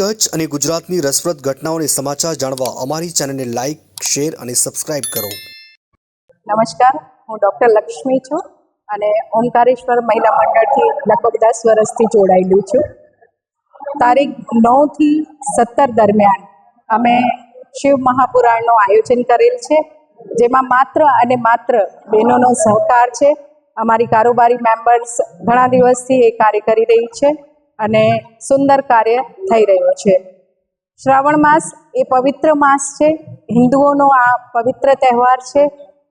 કચ્છ અને ગુજરાતની રસપ્રદ ઘટનાઓને સમાચાર જાણવા અમારી ચેનલને લાઇક શેર અને સબસ્ક્રાઇબ કરો. નમસ્કાર, હું ડૉક્ટર લક્ષ્મી છું અને ઓમકારેશ્વર મહિલા મંડળથી લગભગ દસ વર્ષથી જોડાયેલું છું. તારીખ નવથી સત્તર દરમિયાન અમે શિવ મહાપુરાણનું આયોજન કરેલ છે, જેમાં માત્ર અને માત્ર બહેનોનો સહકાર છે. અમારી કારોબારી મેમ્બર્સ ઘણા દિવસથી એ કાર્ય કરી રહી છે. અને સુંદર કાર્ય થઈ રહ્યું છે. શ્રાવણ માસ એ પવિત્ર માસ છે. હિન્દુઓનો આ પવિત્ર તહેવાર છે.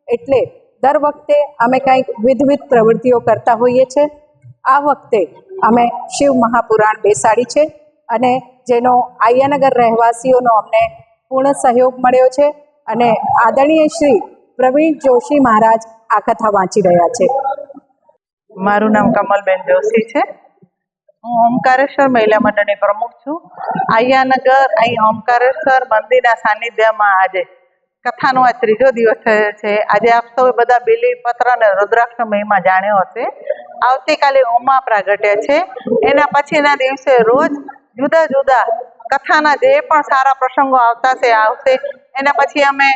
એટલે દર વખતે અમે કંઈક વિધવિધ પ્રવૃત્તિઓ કરતા હોઈએ છીએ આ વખતે અમે શિવ મહાપુરાણ બેસાડી છે અને જેનો આયાનગર રહેવાસીઓનો અમને પૂર્ણ સહયોગ મળ્યો છે અને આદરણીય શ્રી પ્રવીણ જોશી મહારાજ આ કથા વાંચી રહ્યા છે. મારું નામ કમલબેન જોશી છે. હું ઓમકારેશ્વર મહિલા મંડળની પ્રમુખ છું. આયાનગર અહીં ઓમકારેશ્વર મંદિરના સાનિધ્યમાં આજે કથાનો આ ત્રીજો દિવસ થયો છે. આજે આપ સૌ બધા બિલીપત્ર અને રુદ્રાક્ષ મહિમા જાણ્યો હશે. આવતીકાલે ઉમા પ્રાગટ્ય છે. એના પછીના દિવસે રોજ જુદા જુદા કથાના જે પણ સારા પ્રસંગો આવતા છે, આવશે. એના પછી અમે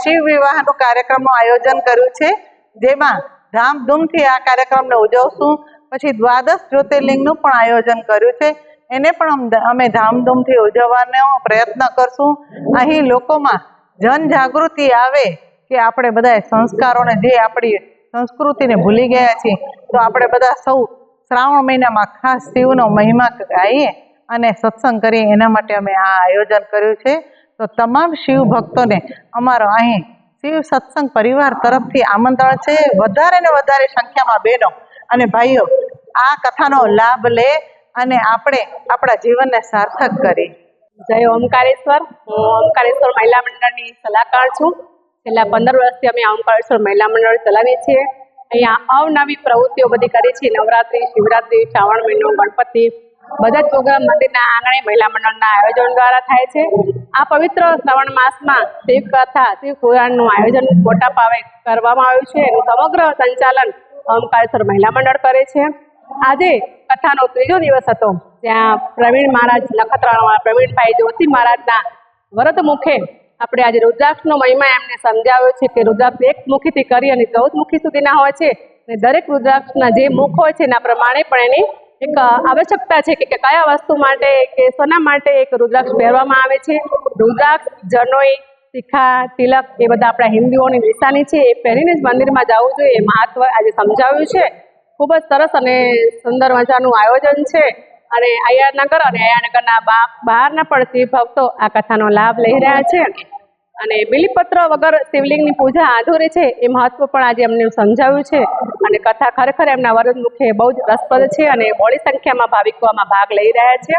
શિવ વિવાહનું કાર્યક્રમનું આયોજન કર્યું છે. જેમાં ધામધૂમથી આ કાર્યક્રમને ઉજવશું. પછી દ્વાદશ જ્યોતિર્લિંગનું પણ આયોજન કર્યું છે. એને પણ અમે ધામધૂમથી ઉજવવાનો પ્રયત્ન કરશું. અહીં લોકોમાં જનજાગૃતિ આવે કે આપણે બધા સંસ્કારોને જે આપણી સંસ્કૃતિને ભૂલી ગયા છીએ, તો આપણે બધા સૌ શ્રાવણ મહિનામાં ખાસ શિવનો મહિમા ગાઈએ અને સત્સંગ કરીએ. એના માટે અમે આ આયોજન કર્યું છે. તો તમામ શિવ ભક્તોને અમારો અહીં શિવ સત્સંગ પરિવાર તરફથી આમંત્રણ છે. વધારે ને વધારે સંખ્યામાં બહેનો અને ભાઈઓ આ કથાનો લાભ લે અને આપણે આપણા જીવનને સાર્થક કરી જય ઓમકારેશ્વર. હું ઓમકારેશ્વર મહિલા મંડળની સલાહકાર છું. છેલ્લા પંદર વર્ષથી અમે ઓમકારેશ્વર મહિલા મંડળ ચલાવીએ છીએ. અહીંયા અવનવી પ્રવૃત્તિઓ બધી કરી છે નવરાત્રિ, શિવરાત્રિ, શ્રાવણ મહિનો, ગણપતિ બધા જ પ્રોગ્રામ મંદિરના આંગણે મહિલા મંડળના આયોજન દ્વારા થાય છે. આ પવિત્ર શ્રાવણ માસમાં શિવ કથા શિવ પુરાણનું આયોજન મોટા પાવે કરવામાં આવ્યું છે. એનું સમગ્ર સંચાલન ઓમકારેશ્વર મહિલા મંડળ કરે છે. આજે કથાનો ત્રીજો દિવસ હતો. ત્યાં પ્રવીણ મહારાજ નખત્રાણામાં પ્રવીણભાઈ જોશી મહારાજના વ્રત મુખે આપણે આજે રુદ્રાક્ષનો મહિમા એમને સમજાવ્યો છે કે રુદ્રાક્ષ એક મુખીથી કરી અને ચૌદ મુખી સુધીના હોય છે. અને દરેક રુદ્રાક્ષના જે મુખ હોય છે એના પ્રમાણે પણ એની એક આવશ્યકતા છે કે કયા વસ્તુ માટે, કે સોના માટે એક રુદ્રાક્ષ પહેરવામાં આવે છે? રુદ્રાક્ષ, જનોઈ શિખા તિલક એ બધા આપણા હિન્દુઓની નિશાની છે. એ પહેરીને જ મંદિરમાં જવું જોઈએ. એ મહત્વ આજે સમજાવ્યું છે. ખૂબ જ સરસ અને સુંદર મજાનું આયોજન છે. અને અયાનગર અને અયાનગરના બહારના પણ શિવ ભક્તો આ કથાનો લાભ લઈ રહ્યા છે. અને બિલીપત્ર વગર શિવલિંગની પૂજા આધુરી છે, એ મહત્વ પણ આજે અમને સમજાવ્યું છે. અને કથા ખરેખર એમના વરદ મુખે બહુ જ રસપ્રદ છે અને બોડી સંખ્યામાં ભાવિકો આમાં ભાગ લઈ રહ્યા છે.